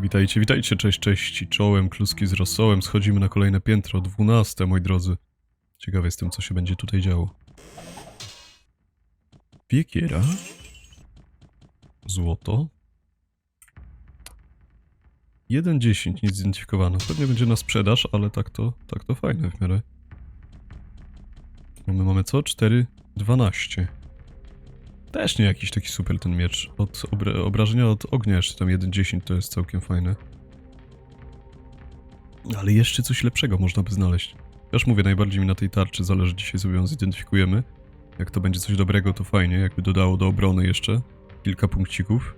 Witajcie, witajcie, cześć, cześć, czołem, kluski z rosołem, schodzimy na kolejne piętro, 12, moi drodzy. Ciekawy jestem, co się będzie tutaj działo. Wiekiera. Złoto. 1.10, nic zidentyfikowano. Pewnie będzie na sprzedaż, ale tak to, tak to fajne w miarę. My mamy co? 4.12. Też nie jakiś taki super ten miecz. Od obra obrażenia od ognia jeszcze tam 1.10 to jest całkiem fajne. Ale jeszcze coś lepszego można by znaleźć. Już mówię, najbardziej mi na tej tarczy zależy, dzisiaj sobie ją zidentyfikujemy. Jak to będzie coś dobrego, to fajnie, jakby dodało do obrony jeszcze kilka punkcików.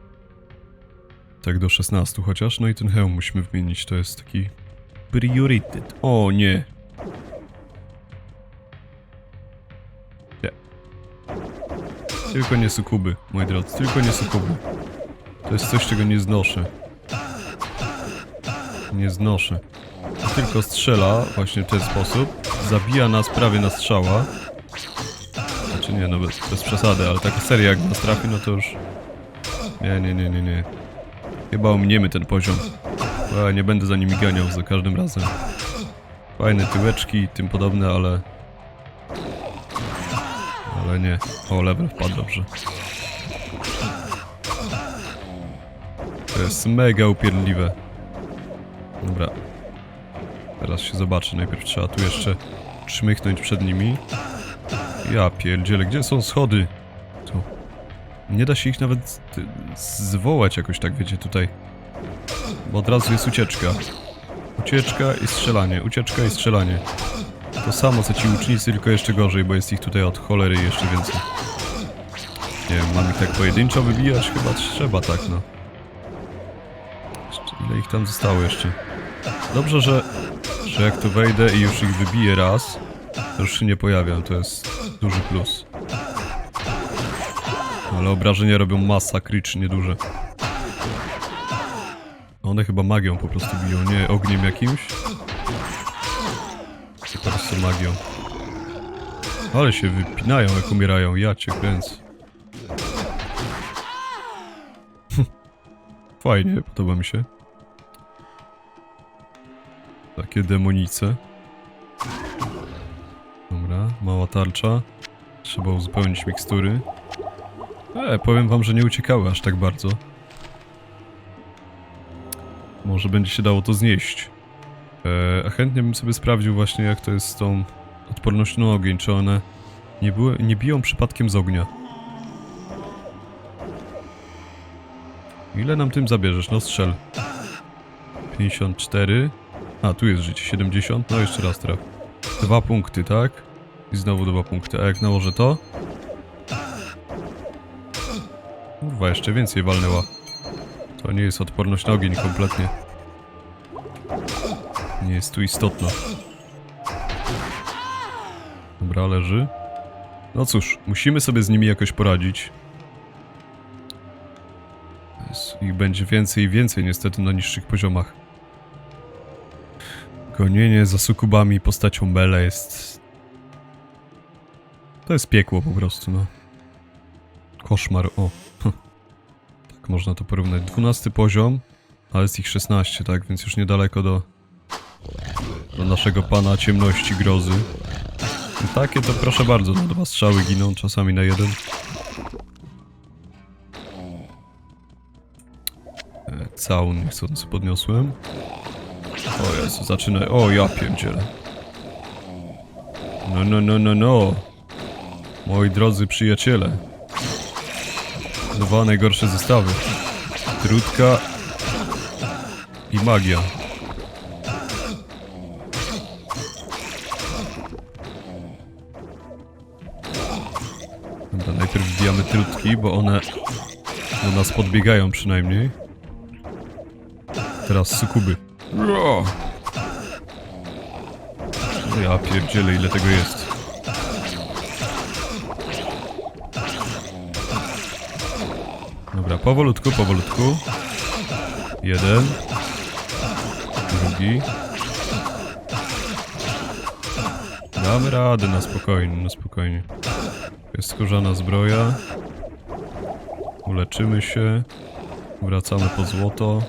Tak do 16 chociaż, no i ten hełm musimy wymienić, to jest taki priorytet. O nie! Nie. Tylko nie sukuby, moi drodzy, tylko nie sukuby. To jest coś, czego nie znoszę. Nie znoszę. Tylko strzela właśnie w ten sposób. Zabija nas prawie na strzała. Znaczy nie, no bez, bez przesady, ale taka seria jak nas trafi, no to już... Nie, nie, nie, nie, nie. Chyba ominiemy ten poziom. Bo ja nie będę za nimi ganiał za każdym razem. Fajne tyłeczki tym podobne, ale... Ale nie. O, level wpadł dobrze. To jest mega upierdliwe. Dobra. Teraz się zobaczy. Najpierw trzeba tu jeszcze czmychnąć przed nimi. Ja pierdzielę, gdzie są schody? Tu. Nie da się ich nawet zwołać jakoś tak, wiecie, tutaj. Bo od razu jest ucieczka. Ucieczka i strzelanie, ucieczka i strzelanie. To samo co ci łucznicy, tylko jeszcze gorzej, bo jest ich tutaj od cholery jeszcze więcej. Nie wiem, mam ich tak pojedynczo wybijać? Chyba trzeba tak, no. Ile ich tam zostało jeszcze? Dobrze, że, że jak tu wejdę i już ich wybiję raz, to już się nie pojawiam, to jest duży plus. Ale obrażenia robią masakrycznie duże. One chyba magią po prostu biją, nie ogniem jakimś. Prostu magią. Ale się wypinają jak umierają, ja cię kręcę. Fajnie, podoba mi się. Takie demonice. Dobra, mała tarcza. Trzeba uzupełnić mikstury. E, powiem wam, że nie uciekały aż tak bardzo. Może będzie się dało to znieść. E, a chętnie bym sobie sprawdził właśnie jak to jest z tą odpornością na ogień, czy one nie, były, nie biją przypadkiem z ognia. Ile nam tym zabierzesz? No strzel. 54. A, tu jest życie. 70. No jeszcze raz traf. Dwa punkty, tak? I znowu dwa punkty. A jak nałożę to? Kurwa, jeszcze więcej walnęła. To nie jest odporność na ogień kompletnie. Nie jest tu istotna. Dobra, leży. No cóż, musimy sobie z nimi jakoś poradzić. Ich będzie więcej i więcej niestety na niższych poziomach. Gonienie za sukubami postacią Bele jest... To jest piekło po prostu, no. Koszmar, o. Tak można to porównać. 12 poziom, ale jest ich 16, tak? Więc już niedaleko do... Do naszego pana ciemności grozy. Takie to proszę bardzo, dwa strzały giną, czasami na jeden. E, Całun niechcący podniosłem. O Jezu, zaczyna... O, ja pierdzielę. No, no, no, no, no. Moi drodzy przyjaciele. Dwa najgorsze zestawy. Trudka i magia. Trutki, bo one do nas podbiegają przynajmniej. Teraz sukuby. Ro! Ja pierdzielę ile tego jest. Dobra, powolutku, powolutku. Jeden. Drugi. Damy radę na spokojnie, na spokojnie. Jest skórzana zbroja. Uleczymy się. Wracamy po złoto.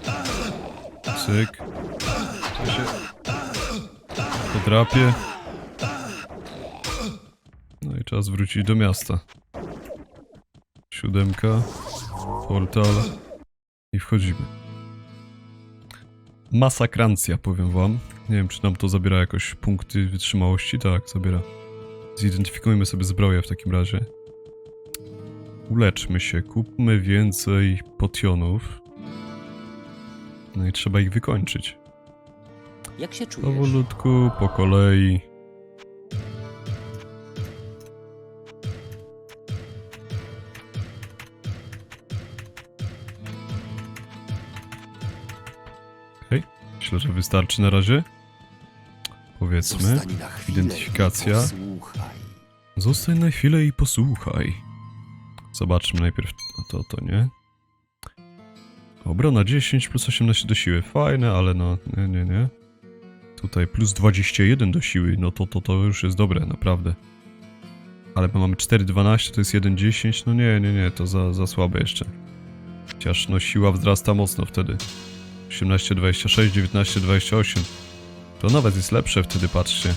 Cyk. To się. No i czas wrócić do miasta. Siódemka. Portal. I wchodzimy. Masakrancja, powiem wam. Nie wiem, czy nam to zabiera jakoś punkty wytrzymałości. Tak, zabiera. Zidentyfikujmy sobie zbroję w takim razie. Uleczmy się, kupmy więcej potionów. No i trzeba ich wykończyć. Jak się czujesz? Powolutku, po kolei. Okej, myślę, że wystarczy na razie. Powiedzmy. Identyfikacja. Zostań na chwilę i posłuchaj. Zobaczmy najpierw to, to nie. Obrona 10 plus 18 do siły. Fajne, ale no, nie, nie, nie. Tutaj plus 21 do siły, no to, to, to już jest dobre, naprawdę. Ale my mamy 4,12, to jest 1,10, no nie, nie, nie, to za, za słabe jeszcze. Chociaż no siła wzrasta mocno wtedy. 18,26, 19,28. To nawet jest lepsze wtedy, patrzcie.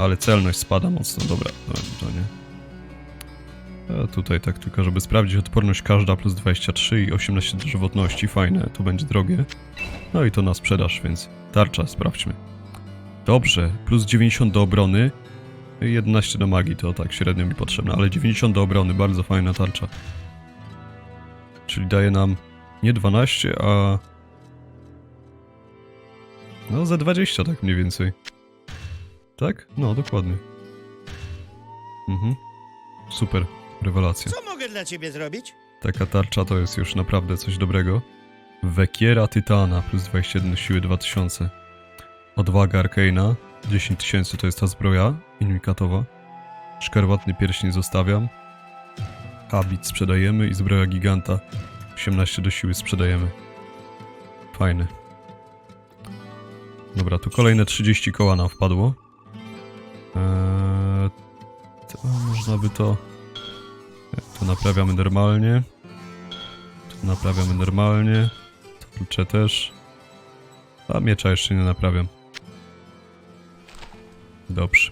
Ale celność spada mocno, dobra, to, to nie. A tutaj tak tylko, żeby sprawdzić odporność każda plus 23 i 18 do żywotności, fajne, to będzie drogie. No i to na sprzedaż, więc tarcza, sprawdźmy. Dobrze, plus 90 do obrony, i 11 do magii, to tak średnio mi potrzebne, ale 90 do obrony, bardzo fajna tarcza. Czyli daje nam nie 12, a... No, za 20 tak mniej więcej. Tak? No, dokładnie. Mhm. Super, rewelacja. Co mogę dla ciebie zrobić? Taka tarcza to jest już naprawdę coś dobrego. Wekiera Tytana plus 21 siły 2000. Odwaga Arkeina 10 tysięcy to jest ta zbroja inuikatowa. Szkarłatny pierścień zostawiam. Habit sprzedajemy i zbroja giganta 18 do siły sprzedajemy. Fajne. Dobra, tu kolejne 30 koła nam wpadło. Eee, to można by to... To naprawiamy normalnie. To naprawiamy normalnie. Tarczę też. A miecza jeszcze nie naprawiam. Dobrze.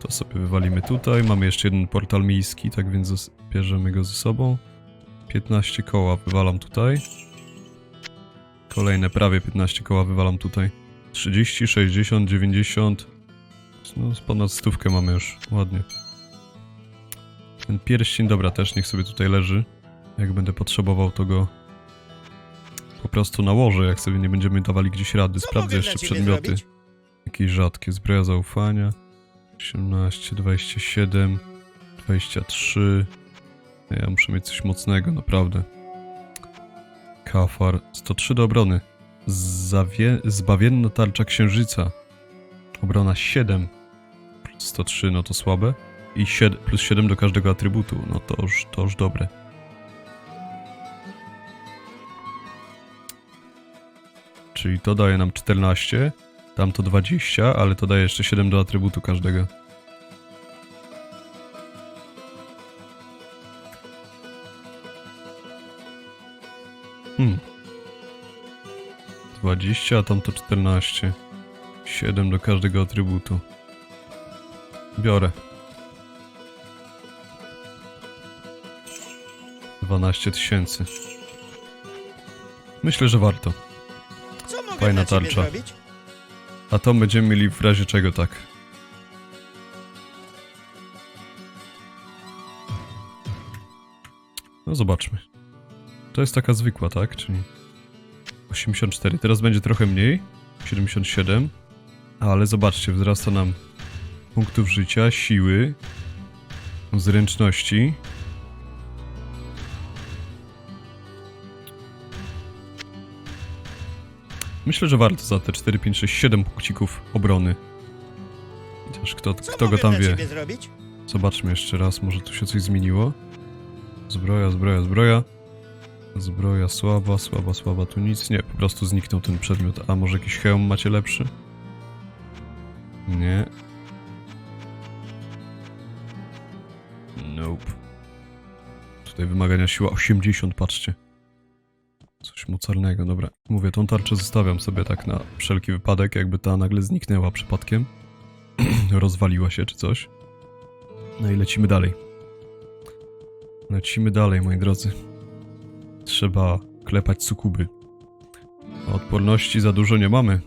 To sobie wywalimy tutaj. Mamy jeszcze jeden portal miejski, tak więc bierzemy go ze sobą. 15 koła wywalam tutaj. Kolejne prawie 15 koła wywalam tutaj. 30, 60, 90. No, z ponad stówkę mamy już. Ładnie. Ten pierścień, dobra, też niech sobie tutaj leży. Jak będę potrzebował, to go po prostu nałożę, jak sobie nie będziemy dawali gdzieś rady. Co Sprawdzę jeszcze przedmioty. zrobić? Jakieś rzadkie. Zbroja zaufania. 18, 27, 23. Ja muszę mieć coś mocnego, naprawdę. Kafar. 103 do obrony. Zawie... Zbawienna tarcza księżyca. Obrona 7. Plus 103, no to słabe. I 7, plus 7 do każdego atrybutu. No to już, to już dobre. Czyli to daje nam 14. Tam to 20, ale to daje jeszcze 7 do atrybutu każdego. Hmm. 20, a tam to 14. 7 do każdego atrybutu. Biorę. 12 tysięcy. Myślę, że warto. Co mogę Fajna dla tarcza. zrobić? A to będziemy mieli w razie czego tak. No zobaczmy. To jest taka zwykła, tak? Czyli 84. Teraz będzie trochę mniej. 77. Ale zobaczcie, wzrasta nam punktów życia, siły, zręczności. Myślę, że warto za te 4, 5, 6, 7 punkcików obrony. Chociaż kto, Co kto go tam wie. Zobaczmy jeszcze raz, może tu się coś zmieniło. Zbroja, zbroja, zbroja. Zbroja słaba, słaba, słaba, tu nic. Nie, po prostu zniknął ten przedmiot. A może jakiś hełm macie lepszy? Nie. Nope. Tutaj wymagania siła 80, patrzcie. Coś mocarnego, dobra. Mówię, tą tarczę zostawiam sobie tak na wszelki wypadek, jakby ta nagle zniknęła przypadkiem. Rozwaliła się czy coś. No i lecimy dalej. Lecimy dalej, moi drodzy. Trzeba klepać sukuby. Odporności za dużo nie mamy.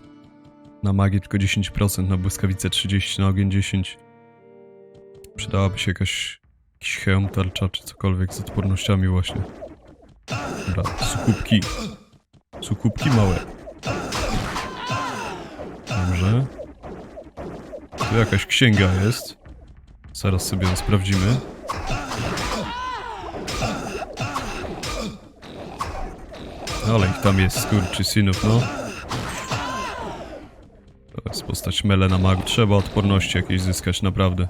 Na magię tylko 10%, na błyskawice 30, na ogień 10. Przydałaby się jakaś, jakiś hełm, tarcza czy cokolwiek z odpornościami właśnie. Dobra, sukubki. Sukubki małe. Dobrze. Tu jakaś księga jest. Zaraz sobie ją sprawdzimy. Ale ich tam jest, skurczy synów, no. Postać Melena Mag. Trzeba odporności jakieś zyskać, naprawdę.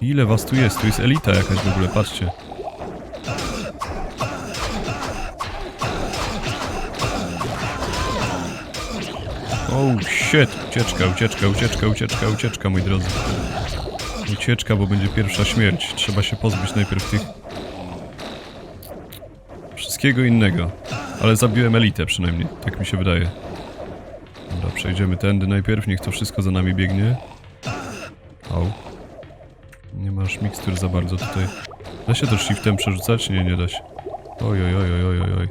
Ile was tu jest? Tu jest elita jakaś w ogóle, patrzcie. Oh shit! Ucieczka, ucieczka, ucieczka, ucieczka, ucieczka, moi drodzy. Ucieczka, bo będzie pierwsza śmierć. Trzeba się pozbyć najpierw tych... Wszystkiego innego. Ale zabiłem elitę przynajmniej, tak mi się wydaje. Przejdziemy tędy najpierw, niech to wszystko za nami biegnie. Au. Nie masz mikstur za bardzo tutaj. Da się to shiftem przerzucać? Nie, nie da się. Oj, oj, oj, oj, oj, oj.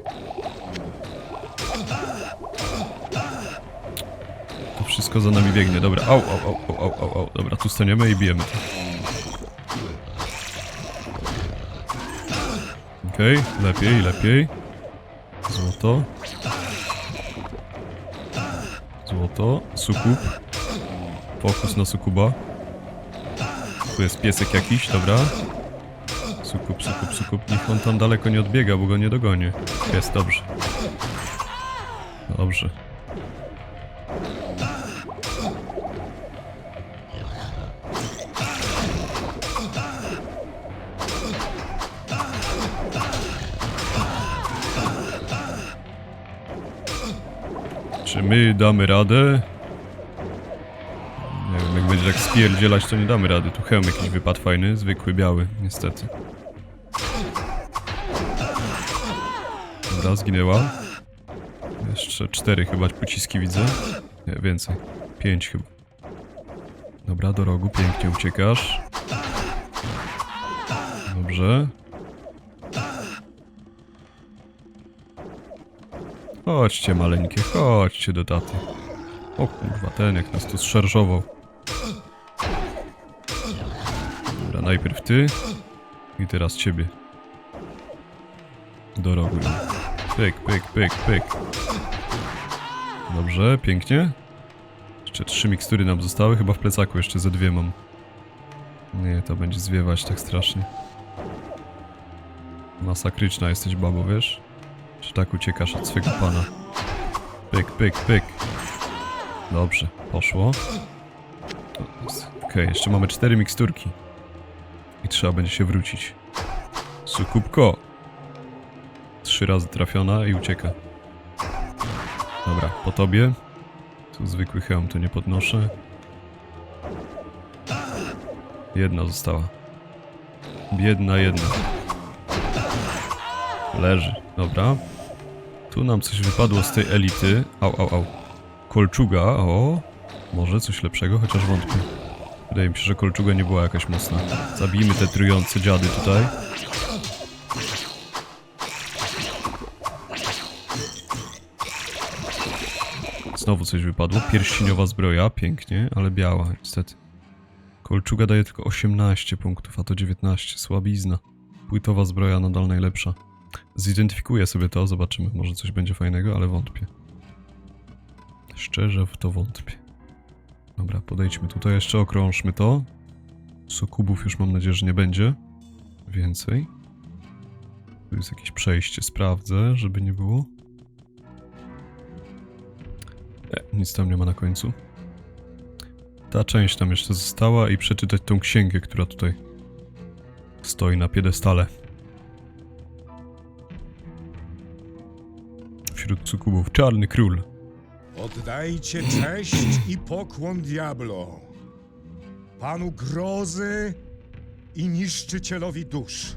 To wszystko za nami biegnie, dobra. Au, au, au, au, au, au. Dobra, tu staniemy i bijemy. Okej, lepiej, lepiej. Złoto. Złoto. Sukup. Fokus na sukuba. Tu jest piesek jakiś, dobra. Sukup, sukup, sukup. Niech on tam daleko nie odbiega, bo go nie dogonię. Jest, dobrze. Dobrze. Czy my damy radę? Nie wiem, jak będzie tak spierdzielać, to nie damy rady. Tu hełm jakiś wypadł fajny, zwykły, biały, niestety. Dobra, zginęła. Jeszcze cztery chyba pociski widzę. Nie, więcej. Pięć chyba. Dobra, do rogu, pięknie uciekasz. Dobrze. Chodźcie maleńkie, chodźcie do taty. O kurwa, ten jak nas tu zszarżował. Dobra, najpierw ty. I teraz ciebie. Do rogu. Pyk, pyk, pyk, pyk. Dobrze, pięknie. Jeszcze trzy mikstury nam zostały, chyba w plecaku jeszcze ze dwie mam. Nie, to będzie zwiewać tak strasznie. Masakryczna jesteś, babo, wiesz? Czy tak uciekasz od swego pana? Pyk, pyk, pyk. Dobrze, poszło. Okej, jeszcze mamy cztery miksturki. I trzeba będzie się wrócić. Sukubko. Trzy razy trafiona i ucieka. Dobra, po tobie. Tu zwykły hełm, to nie podnoszę. Jedna została. Biedna jedna. Leży, dobra. Tu nam coś wypadło z tej elity. Au, au, au. Kolczuga, o. Może coś lepszego, chociaż wątpię. Wydaje mi się, że kolczuga nie była jakaś mocna. Zabijmy te trujące dziady tutaj. Znowu coś wypadło. Pierścieniowa zbroja, pięknie, ale biała, niestety. Kolczuga daje tylko 18 punktów, a to 19. Słabizna. Płytowa zbroja nadal najlepsza. Zidentyfikuję sobie to, zobaczymy. Może coś będzie fajnego, ale wątpię. Szczerze w to wątpię. Dobra, podejdźmy tutaj jeszcze, okrążmy to. Sokubów już mam nadzieję, że nie będzie. Więcej. Tu jest jakieś przejście, sprawdzę, żeby nie było. E, nic tam nie ma na końcu. Ta część tam jeszcze została i przeczytać tą księgę, która tutaj stoi na piedestale. Wśród sukubów Czarny Król. Oddajcie cześć i pokłon Diablo, panu grozy i niszczycielowi dusz.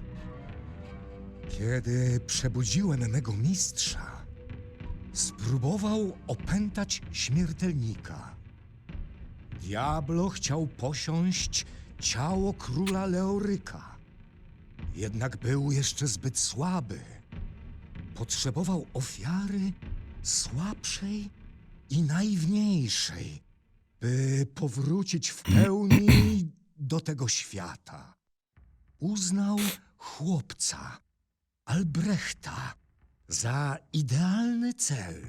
Kiedy przebudziłem mego mistrza, spróbował opętać śmiertelnika. Diablo chciał posiąść ciało króla Leoryka. Jednak był jeszcze zbyt słaby. Potrzebował ofiary słabszej i naiwniejszej, by powrócić w pełni do tego świata. Uznał chłopca, Albrechta, za idealny cel.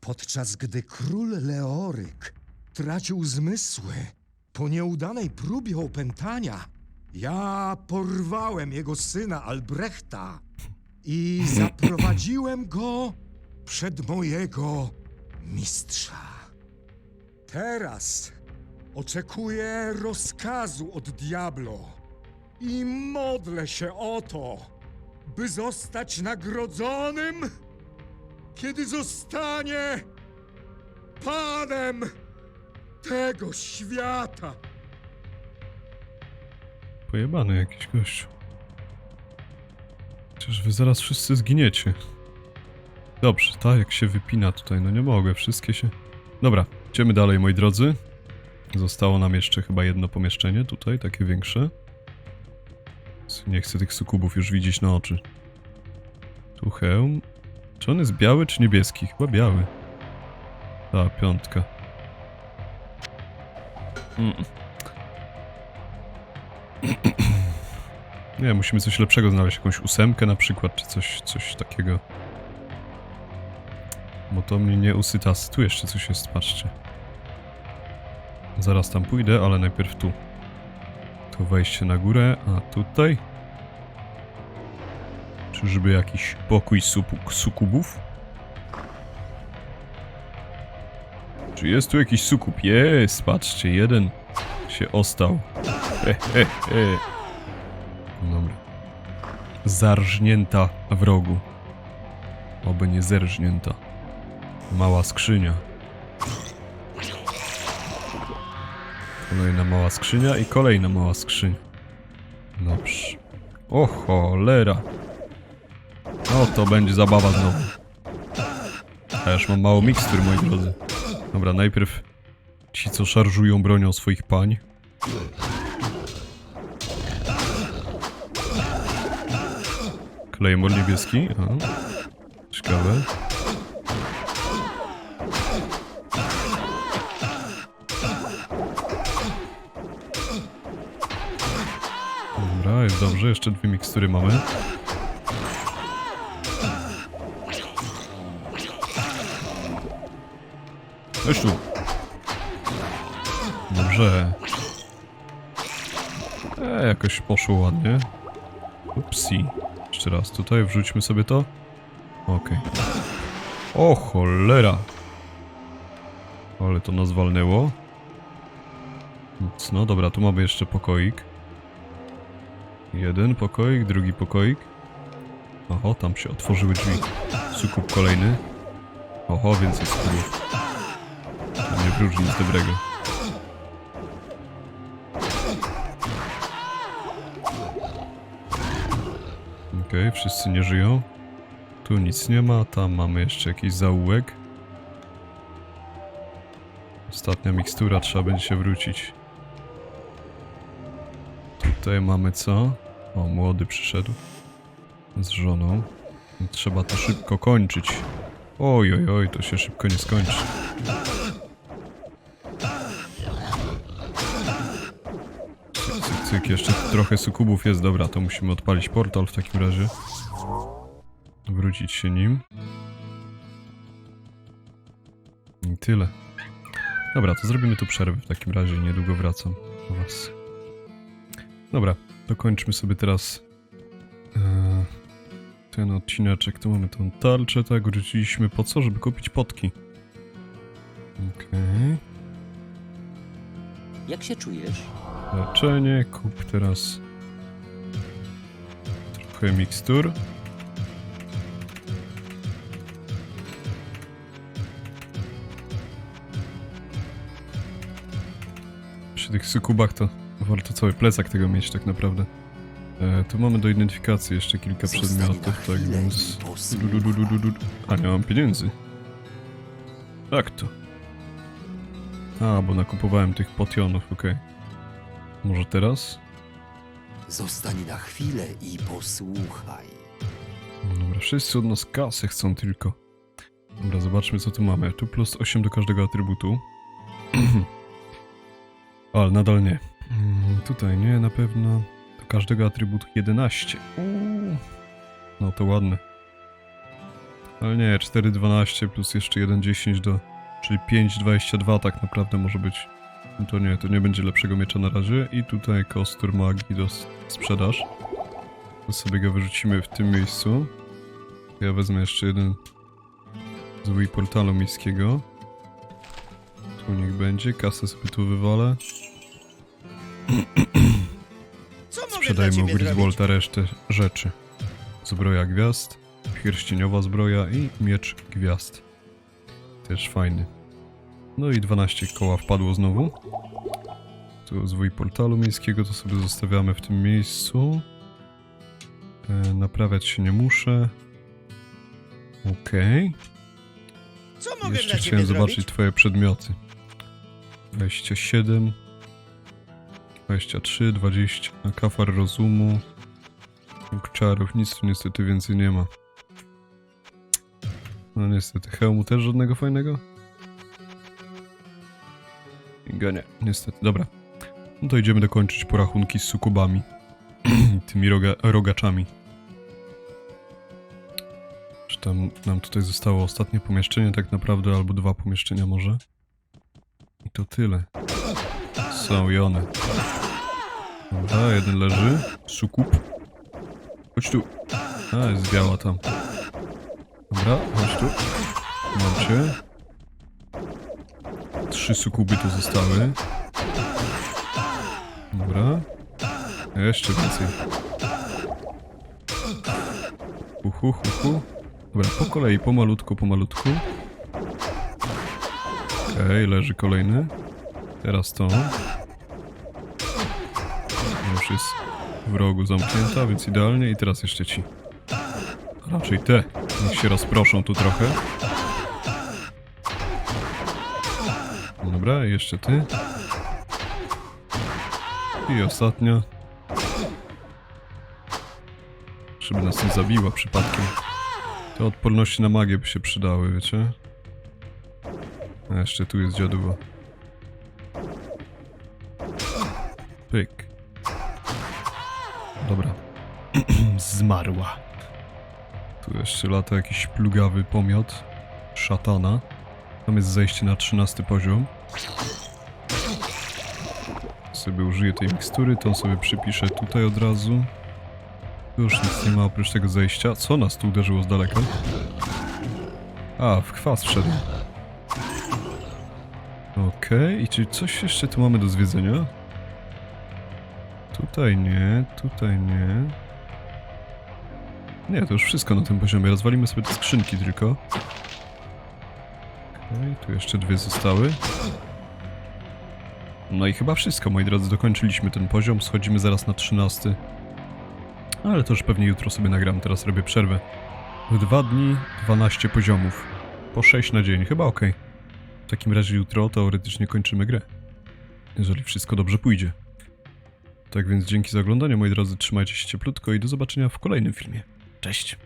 Podczas gdy król Leoryk tracił zmysły po nieudanej próbie opętania, ja porwałem jego syna Albrechta i zaprowadziłem go przed mojego mistrza. Teraz oczekuję rozkazu od Diablo i modlę się o to, by zostać nagrodzonym, kiedy zostanie panem tego świata. Pojebany jakiś gościu. Chociaż wy zaraz wszyscy zginiecie. Dobrze, tak jak się wypina tutaj, no nie mogę, wszystkie się... Dobra, idziemy dalej, moi drodzy. Zostało nam jeszcze chyba jedno pomieszczenie tutaj, takie większe. Nie chcę tych sukubów już widzieć na oczy. Tu hełm. Czy on jest biały czy niebieski? Chyba biały. Ta, piątka. Mm. Nie, musimy coś lepszego znaleźć, jakąś ósemkę na przykład, czy coś, coś takiego. Bo to mnie nie usyta. Tu jeszcze coś jest, patrzcie. Zaraz tam pójdę, ale najpierw tu. To wejście na górę, a tutaj? Czyżby jakiś pokój sukubów? Czy jest tu jakiś sukub? Jest, patrzcie, jeden się ostał. He, he, he. Zarżnięta w rogu. Oby nie zerżnięta. Mała skrzynia. Kolejna mała skrzynia i kolejna mała skrzynia. Dobrze. O cholera. O, to będzie zabawa znowu. A już mam mało mikstur, moi drodzy. Dobra, najpierw ci, co szarżują bronią swoich pań. Claymore niebieski. Aha. Ciekawe. Dobra, jest dobrze. Jeszcze dwie mikstury mamy. Chodź tu. Dobrze. E, jakoś poszło ładnie. Upsi. Jeszcze raz tutaj wrzućmy sobie to. Okej. O cholera. Ale to nas walnęło. No dobra, tu mamy jeszcze pokoik. Jeden pokoik, drugi pokoik. Oho, tam się otworzyły drzwi. Sukup kolejny. Oho, więcej sukupów. To nie wróży nic dobrego. Okej, wszyscy nie żyją. Tu nic nie ma, tam mamy jeszcze jakiś zaułek. Ostatnia mikstura, trzeba będzie się wrócić. Tutaj mamy co? O, młody przyszedł. Z żoną. Trzeba to szybko kończyć. Oj, oj, oj, to się szybko nie skończy. Cyk, jeszcze trochę sukubów jest, dobra, to musimy odpalić portal w takim razie. Wrócić się nim. I tyle. Dobra, to zrobimy tu przerwę w takim razie, niedługo wracam do was. Dobra, dokończmy sobie teraz e, ten odcineczek. Tu mamy tą tarczę, tak, wróciliśmy po co? Żeby kupić potki. Okej. Jak się czujesz? Leczenie, kup teraz trochę mikstur. Przy tych sukubach to warto cały plecak tego mieć tak naprawdę. E, tu mamy do identyfikacji jeszcze kilka Zostań przedmiotów, tak więc... Du, du, du, du, du, du. A, nie mam pieniędzy. Jak to? A, bo nakupowałem tych potionów, okej. Może teraz? Zostań na chwilę i posłuchaj. Dobra, wszyscy od nas kasy chcą tylko. Dobra, zobaczmy co tu mamy. Tu plus 8 do każdego atrybutu. Ale nadal nie. Mm, Tutaj nie, na pewno. Do każdego atrybutu 11. Uuu. No to ładne. Ale nie, 4,12 plus jeszcze 1,10 do... Czyli 5,22 tak naprawdę może być. No to nie, to nie będzie lepszego miecza na razie. I tutaj kostur magii do sprzedaż. To sobie go wyrzucimy w tym miejscu. Ja wezmę jeszcze jeden z Wii portalu miejskiego. Tu niech będzie, kasę sobie tu wywalę. Sprzedajmy u? Griswolta resztę rzeczy. Zbroja gwiazd, pierścieniowa zbroja i miecz gwiazd. Też fajny. No i 12 koła wpadło znowu. Tu Wii portalu miejskiego to sobie zostawiamy w tym miejscu. E, naprawiać się nie muszę. Okej. Co mogę Jeszcze chciałem zobaczyć zrobić? twoje przedmioty. 27 23, 20 Kafar rozumu czarów, nic tu niestety więcej nie ma. No niestety, hełmu też żadnego fajnego? Inga nie, niestety, dobra. No to idziemy dokończyć porachunki z sukubami. Tymi roga, rogaczami. Czy tam nam tutaj zostało ostatnie pomieszczenie tak naprawdę, albo dwa pomieszczenia może? I to tyle. Są i one. Dobra, jeden leży. Sukup. Chodź tu. A, jest biała tam. Dobra, chodź tu. Mam. Trzy sukuby tu zostały. Dobra. Jeszcze więcej. Hu, hu, hu, hu. Dobra, po kolei, pomalutku, pomalutku. Okej, leży kolejny. Teraz to. Już jest w rogu zamknięta, więc idealnie. I teraz jeszcze ci. A Raczej te. Niech się rozproszą tu trochę. Dobra, jeszcze ty. I ostatnia. Żeby nas nie zabiła przypadkiem. Te odporności na magię by się przydały, wiecie? A jeszcze tu jest dziaduwa. Pyk. Dobra. Zmarła. Tu jeszcze lata jakiś plugawy pomiot. Szatana. Tam jest zejście na 13 poziom. Sobie użyję tej mikstury, tą sobie przypiszę tutaj od razu. Tu już nic nie ma oprócz tego zejścia. Co nas tu uderzyło z daleka? A, w kwas wszedł. Okej, i czy coś jeszcze tu mamy do zwiedzenia? Tutaj nie, tutaj nie. Nie, to już wszystko na tym poziomie. Rozwalimy sobie te skrzynki tylko. Okej, tu jeszcze dwie zostały. No i chyba wszystko, moi drodzy. Dokończyliśmy ten poziom. Schodzimy zaraz na 13. Ale to już pewnie jutro sobie nagram. Teraz robię przerwę. W dwa dni 12 poziomów. Po 6 na dzień. Chyba okej. W takim razie jutro teoretycznie kończymy grę. Jeżeli wszystko dobrze pójdzie. Tak więc dzięki za oglądanie, moi drodzy. Trzymajcie się cieplutko i do zobaczenia w kolejnym filmie. Cześć!